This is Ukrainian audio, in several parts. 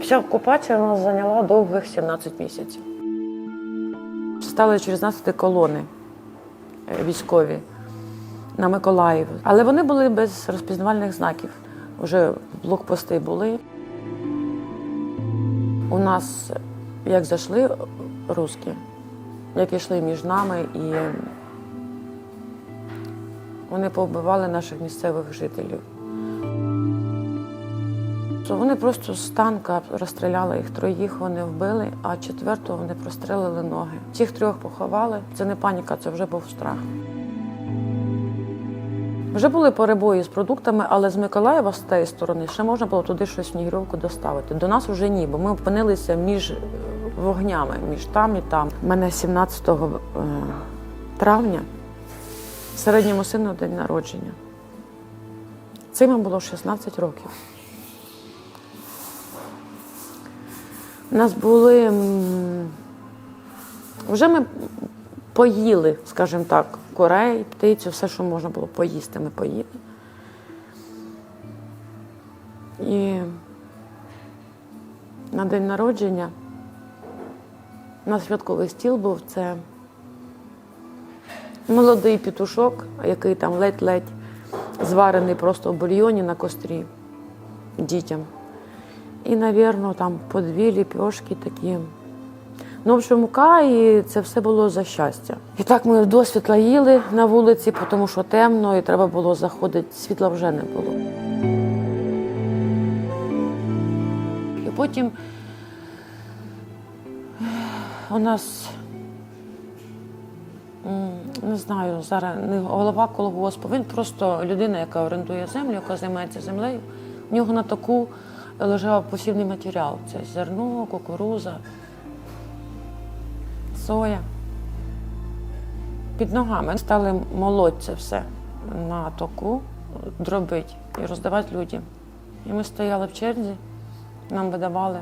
Вся окупація нас зайняла довгих 17 місяців. Стали через нас йти колони е, військові на Миколаїв. Але вони були без розпізнавальних знаків. Вже блокпости були. У нас як зайшли русські, як йшли між нами, і вони повбивали наших місцевих жителів. То Вони просто з танка розстріляли їх троїх, вони вбили, а четвертого вони прострелили ноги. Тих трьох поховали. Це не паніка, це вже був страх. Вже були перебої з продуктами, але з Миколаєва з тієї сторони ще можна було туди щось в Снігурівку доставити. До нас вже ні, бо ми опинилися між е, вогнями, між там і там. У мене 17 е, травня середньому сину день народження. Цим було 16 років. У нас були. Вже ми поїли, скажімо так, курей, птицю, все, що можна було поїсти, ми поїли. І на день народження у нас святковий стіл був це молодий петушок, який там ледь-ледь зварений просто в бульйоні на кострі дітям. І, напевно, там по дві ліпьошки такі. Ну, в общем, мука, і це все було за щастя. І так ми досвітла їли на вулиці, тому що темно, і треба було заходити. Світла вже не було. І потім у нас, не знаю, зараз не голова колгоспу, він просто людина, яка орендує землю, яка займається землею. У нього на таку лежав посівний матеріал. Це зерно, кукуруза, соя. Під ногами стали молоть це все на току, дробить і роздавати людям. І ми стояли в черзі, нам видавали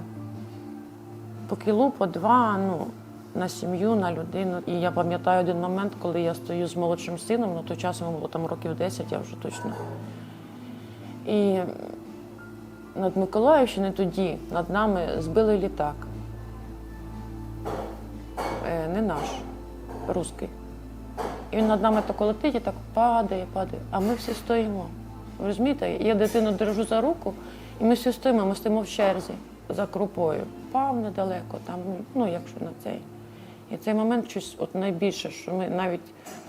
по кілу, по два, ну, на сім'ю, на людину. І я пам'ятаю один момент, коли я стою з молодшим сином, на той час йому було там років 10, я вже точно. І над Миколаївщиною тоді над нами збили літак. Е, не наш, русський. І він над нами так летить і так падає, падає. А ми всі стоїмо. Ви розумієте? Я дитину держу за руку, і ми всі стоїмо, ми стоїмо в черзі за крупою. Пав недалеко, там, ну, якщо на цей. І цей момент щось от найбільше, що ми навіть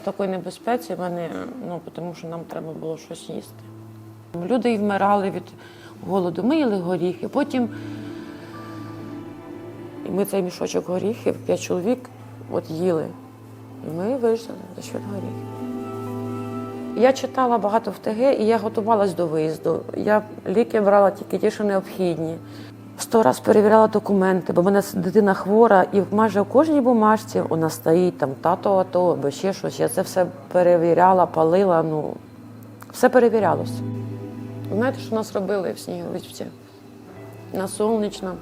в такій небезпеці, мене, ну, тому що нам треба було щось їсти. Люди і вмирали від голоду. Ми їли горіхи. Потім і ми цей мішочок горіхів, п'ять чоловік, от їли. І ми вижили за счет горіхів. Я читала багато в ТГ і я готувалась до виїзду. Я ліки брала тільки ті, що необхідні. Сто раз перевіряла документи, бо в мене дитина хвора, і майже у кожній бумажці нас стоїть там тато АТО або ще щось. Я це все перевіряла, палила. Ну, все перевірялося. Знаєте, що нас робили в Сніговичці? На сонячному.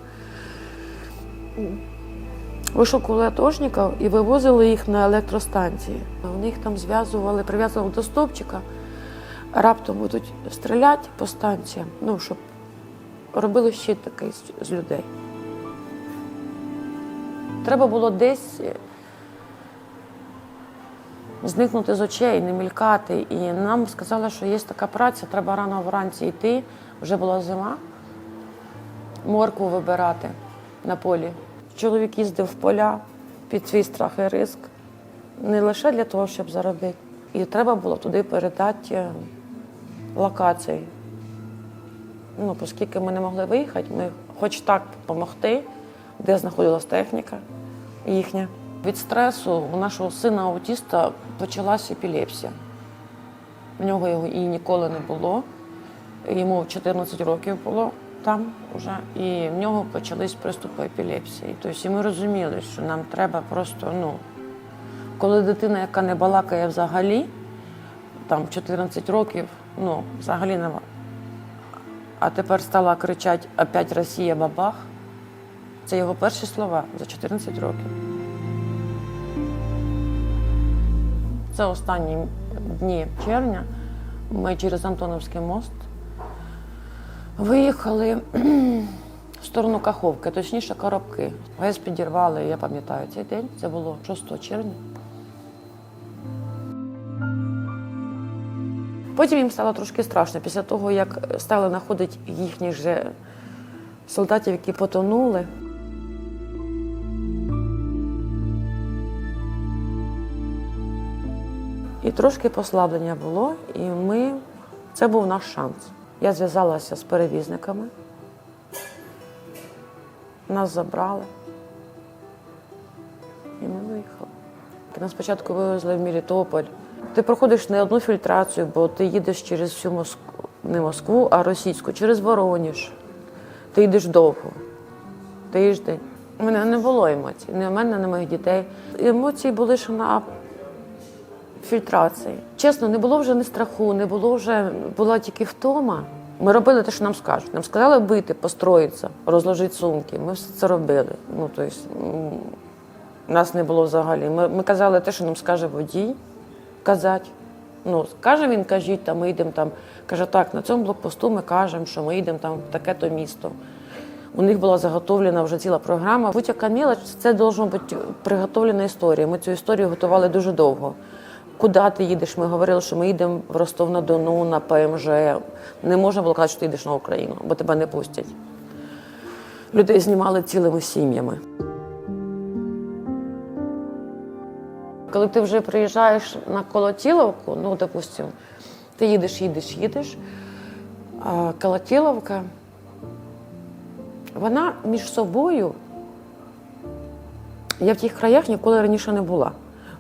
Вишукували атошників і вивозили їх на електростанції. Вони їх там зв'язували, прив'язували до стовпчика, раптом будуть стріляти по станціям, ну, щоб робили щит такий з- людей. Треба було десь зникнути з очей, не мількати. І нам сказали, що є така праця, треба рано вранці йти. Вже була зима, моркву вибирати на полі. Чоловік їздив в поля під свій страх і риск, не лише для того, щоб заробити. І треба було туди передати е, локації. Ну, оскільки ми не могли виїхати, ми хоч так допомогти, де знаходилась техніка їхня. Від стресу у нашого сина аутіста почалась епілепсія. У нього його і ніколи не було. Йому 14 років було там вже, і в нього почались приступи епілепсії. Тобто і ми розуміли, що нам треба просто, ну, коли дитина, яка не балакає взагалі, там 14 років, ну, взагалі нема. А тепер стала кричати опять Росія бабах. Це його перші слова за 14 років. Це останні дні червня. Ми через Антоновський мост виїхали в сторону Каховки, точніше коробки. ГЕС підірвали, я пам'ятаю цей день. Це було 6 червня. Потім їм стало трошки страшно після того, як стали знаходити їхніх же солдатів, які потонули. Трошки послаблення було, і ми це був наш шанс. Я зв'язалася з перевізниками. Нас забрали. І ми виїхали. Нас спочатку вивезли в Мелітополь. Ти проходиш не одну фільтрацію, бо ти їдеш через всю Москву, не Москву, а російську, через Вороніж. Ти йдеш довго, тиждень. У мене не було емоцій. Ні в мене, в моїх дітей. Емоції були ще на фільтрації. Чесно, не було вже ні страху, не було вже була тільки втома. Ми робили те, що нам скажуть. Нам сказали бити, построїтися, розложити сумки. Ми все це робили. Ну, тобто, нас не було взагалі. Ми, ми казали те, що нам скаже водій казати. Ну, каже він, кажіть, там, ми йдемо там. Каже, так, на цьому блокпосту ми кажемо, що ми йдемо там в таке-то місто. У них була заготовлена вже ціла програма. Будь-яка мілоч це должна бути приготовлена історія. Ми цю історію готували дуже довго. Куди ти їдеш? Ми говорили, що ми їдемо в Ростов-на-Дону, на ПМЖ. Не можна було казати, що ти йдеш на Україну, бо тебе не пустять. Людей знімали цілими сім'ями. Коли ти вже приїжджаєш на Колотіловку, ну, допустим, ти їдеш, їдеш, їдеш, а Колотіловка, вона між собою. Я в тих краях ніколи раніше не була.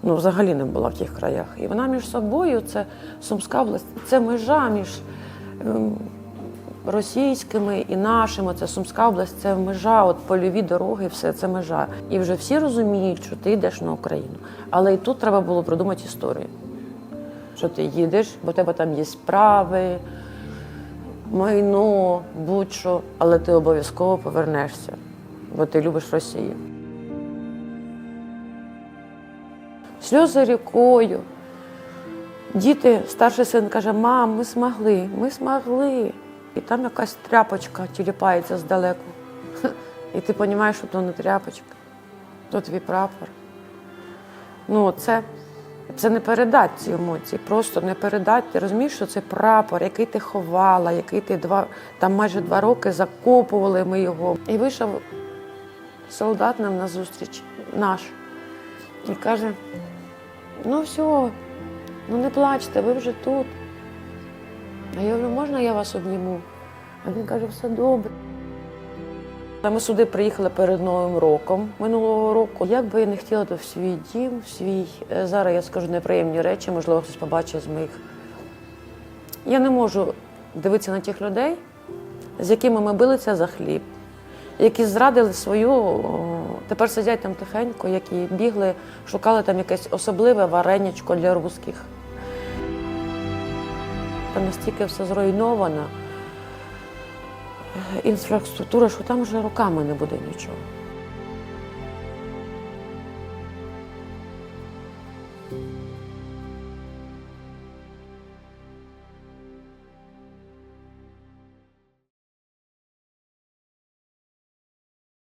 Ну, взагалі не була в тих краях. І вона між собою, це Сумська область, це межа між ем, російськими і нашими. Це Сумська область, це межа, от польові дороги, все це межа. І вже всі розуміють, що ти йдеш на Україну. Але і тут треба було придумати історію. Що ти їдеш, бо тебе там є справи, майно, будь-що, але ти обов'язково повернешся, бо ти любиш Росію. Сльози рікою. Діти, старший син каже, мам, ми змогли, ми змогли. І там якась тряпочка тіліпається здалеку. І ти розумієш, що то не тряпочка, то твій прапор. Ну, це, це не передати ці емоції, просто не передати. Ти розумієш, що це прапор, який ти ховала, який ти два, там майже два роки закопували ми його. І вийшов солдат нам на зустріч наш. І каже: ну все, ну не плачте, ви вже тут. А я говорю, можна я вас обніму? А він каже, все добре. Ми сюди приїхали перед Новим роком минулого року. Як би я не хотіла, то в свій дім, в свій. е, Зараз я скажу неприємні речі, можливо, хтось побачить з моїх. Я не можу дивитися на тих людей, з якими ми билися за хліб, які зрадили свою, тепер сидять там тихенько, які бігли, шукали там якесь особливе варенячко для русських. Там настільки все зруйновано, е, інфраструктура, що там вже руками не буде нічого.